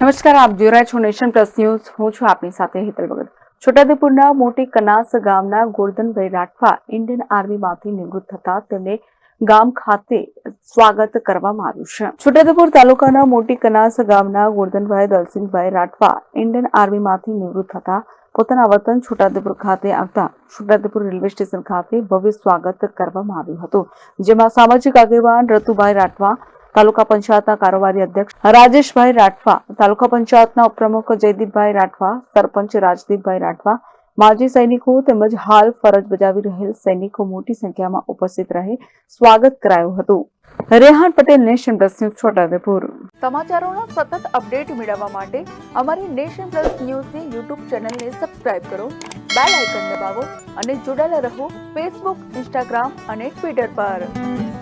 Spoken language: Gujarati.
નમસ્કાર, આપ જોઈ રહ્યા છો નેશન પ્લસ ન્યૂઝ. હું છું આપની સાથે હેતલ ભગત. છોટાઉદેપુરના મોટી કનાસ ગામના ગોરધનભાઈ રાઠવા ઇન્ડિયન આર્મીમાંથી નિવૃત્ત થતા તેમને ગામ ખાતે સ્વાગત કરવામાં આવ્યું છે. છોટાઉદેપુર તાલુકાના મોટી કનાસ ગામના ગોરધનભાઈ દલસિંહભાઈ રાઠવા ઇન્ડિયન આર્મીમાંથી નિવૃત્ત થતા પોતાના વતન છોટાઉદેપુર ખાતે આવતા છોટાઉદેપુર રેલવે સ્ટેશન ખાતે ભવ્ય સ્વાગત કરવામાં આવ્યું હતું. જેમાં સામાજિક આગેવાન રતુભાઈ રાઠવા તાલુકા પંચાયતના કારોબારી અધ્યક્ષ રાજેશભાઈ રાઠવા, તાલુકા પંચાયતના ઉપપ્રમુખ જયદીપભાઈ રાઠવા, સરપંચ રાજદીપભાઈ રાઠવા, માજી સૈનિકો તેમજ હાલ ફરજ બજાવી રહેલ સૈનિકો મોટી સંખ્યામાં ઉપસ્થિત રહી સ્વાગત કરાયું હતું. Rehan Patel nation plus news, Chhotaudepur. સમાચારોનો સતત અપડેટ મેળવવા માટે અમારી નેશન પ્લસ ન્યૂઝની યુટ્યુબ ચેનલને સબસ્ક્રાઇબ કરો, બેલ આઇકન દબાવો અને જોડાયેલા રહો ફેસબુક, ઇન્સ્ટાગ્રામ અને ટ્વિટર પર.